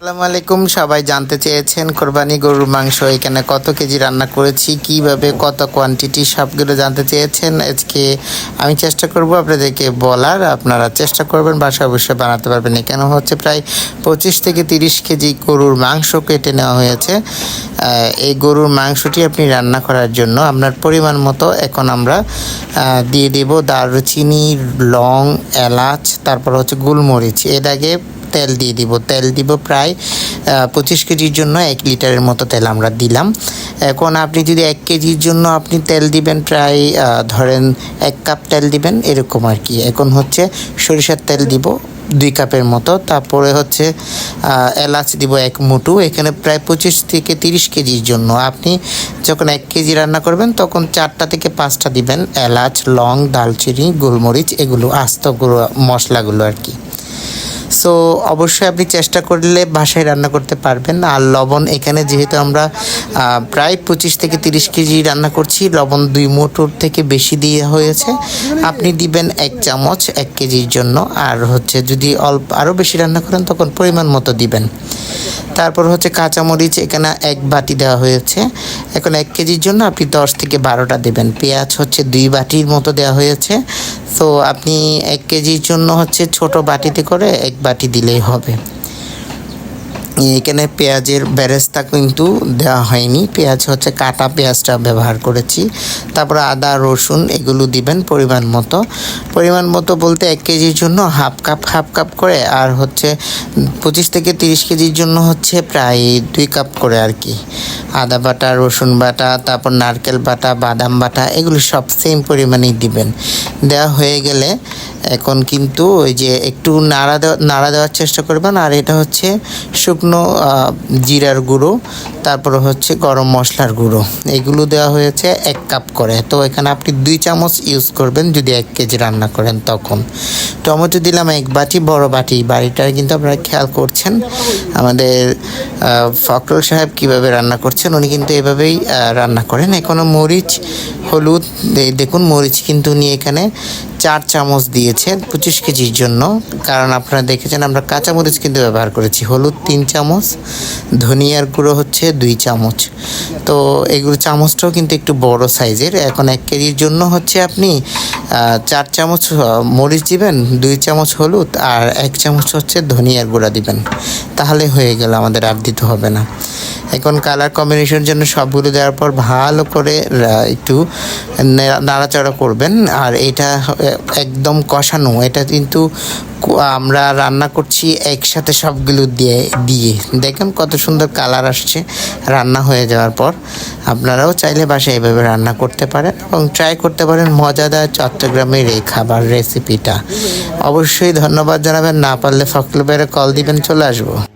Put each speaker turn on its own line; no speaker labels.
আসসালামু আলাইকুম, সবাই জানতে চেয়েছেন কোরবানি গরুর মাংস এখানে কত কেজি রান্না করেছি, কীভাবে, কত কোয়ান্টিটি সবগুলো জানতে চেয়েছেন। আজকে আমি চেষ্টা করব আপনাদেরকে বলার, আপনারা চেষ্টা করবেন বাসা অবশ্যই বানাতে পারবেন। এখানে হচ্ছে প্রায় পঁচিশ থেকে তিরিশ কেজি গরুর মাংস কেটে নেওয়া হয়েছে। এই গরুর মাংসটি আপনি রান্না করার জন্য আপনার পরিমাণ মতো এখন আমরা দিয়ে দেব দারুচিনি, লং, এলাচ, তারপর হচ্ছে গোলমরিচ। এর আগে তেল দিয়ে দিব। তেল দিব প্রায় পঁচিশ কেজির জন্য এক লিটারের মতো তেল আমরা দিলাম। এখন আপনি যদি এক কেজির জন্য আপনি তেল দিবেন প্রায় ধরেন এক কাপ তেল দিবেন, এরকম আর কি। এখন হচ্ছে সরিষার তেল দিব দুই কাপের মতো। তারপরে হচ্ছে এলাচ দিব এক মুটু এখানে প্রায় পঁচিশ থেকে তিরিশ কেজির জন্য। আপনি যখন এক কেজি রান্না করবেন, তখন চারটা থেকে পাঁচটা দিবেন। এলাচ, লং, দালচিনি, গোলমরিচ, এগুলো আস্ত গুঁড়ো মশলাগুলো আর কি। সো অবশ্যই আপনি চেষ্টা করলে বাসায় রান্না করতে পারবেন। আর লবণ এখানে যেহেতু আমরা প্রায় পঁচিশ থেকে তিরিশ কেজি রান্না করছি, লবণ দুই মোটর থেকে বেশি দিয়ে হয়েছে। আপনি দিবেন এক চামচ এক কেজির জন্য। আর হচ্ছে যদি অল্প, আরও বেশি রান্না করেন তখন পরিমাণ মতো দিবেন। তারপর হচ্ছে কাঁচামরিচ এখানে এক বাটি দেওয়া হয়েছে। এখন এক কেজির জন্য আপনি দশ থেকে বারোটা দেবেন। পেঁয়াজ হচ্ছে দুই বাটির মতো দেওয়া হয়েছে। তো আপনি এক কেজির জন্য হচ্ছে ছোট বাটিতে করে এক বাটি দিলেই হবে। এখানে পেঁয়াজের বেরেস্তা কিন্তু দেওয়া হয়নি। পেঁয়াজ হচ্ছে কাটা পেঁয়াজটা ব্যবহার করেছি। তারপর আদা, রসুন এগুলো দিবেন পরিমাণ মতো। পরিমাণ মতো বলতে এক কেজির জন্য হাফ কাপ হাফ কাপ করে আর হচ্ছে পঁচিশ থেকে তিরিশ কেজির জন্য হচ্ছে প্রায় দুই কাপ করে আর কি। আদা বাটা, রসুন বাটা, তারপর নারকেল বাটা, বাদাম বাটা এগুলো সব সেম পরিমাণেই দিবেন। দেওয়া হয়ে গেলে এখন কিন্তু ওই যে একটু নাড়া দেওয়া, নাড়া দেওয়ার চেষ্টা করবেন আর এটা হচ্ছে শুকনো আহ, জিরার গুঁড়ো তারপর হচ্ছে গরম মশলার গুঁড়ো। এগুলো দেওয়া হয়েছে এক কাপ করে। তো এখানে আপনি দুই চামচ ইউজ করবেন যদি এক কেজি রান্না করেন তখন। টমেটো দিলাম এক বাটি বড় বাটি। বাড়িটার কিন্তু আপনারা খেয়াল করছেন। আমাদের আহ, ফখরুল সাহেব কীভাবে রান্না করছেন উনি কিন্তু এভাবেই রান্না করেন। এখনও মরিচ হলুদ দেখুন মরিচ কিন্তু উনি এখানে চার চামচ দিয়েছে পঁচিশ কেজির জন্য। কারণ আপনারা দেখেছেন আমরা কাঁচা মরিচ কিন্তু ব্যবহার করেছি। হলুদ তিন চামচ, ধনিয়ার গুঁড়ো হচ্ছে দুই চামচ। তো এগুলো চামচটাও কিন্তু একটু বড় সাইজের। এখন এক কেজির জন্য হচ্ছে আপনি চার চামচ মরিচ দিবেন, দুই চামচ হলুদ আর এক চামচ হচ্ছে ধনিয়ার গুঁড়া দিবেন। তাহলে হয়ে গেল, আমাদের আর দিতে হবে না। এখন কালার কম্বিনেশনের জন্য সবগুলো দেওয়ার পর ভালো করে একটু নেড়া- নাড়াচাড়া করবেন। আর এটা একদম কষানো। এটা কিন্তু আমরা রান্না করছি একসাথে সবগুলো দিয়ে দিয়ে। দেখেন কত সুন্দর কালার আসছে রান্না হয়ে যাওয়ার পর। আপনারাও চাইলে বাসায় এভাবে রান্না করতে পারেন এবং ট্রাই করতে পারেন মজাদার চট্টগ্রামের এই খাবার রেসিপিটা অবশ্যই ধন্যবাদ জানাবেন। না পারলে ফকলবের কল দিবেন, চলে আসব।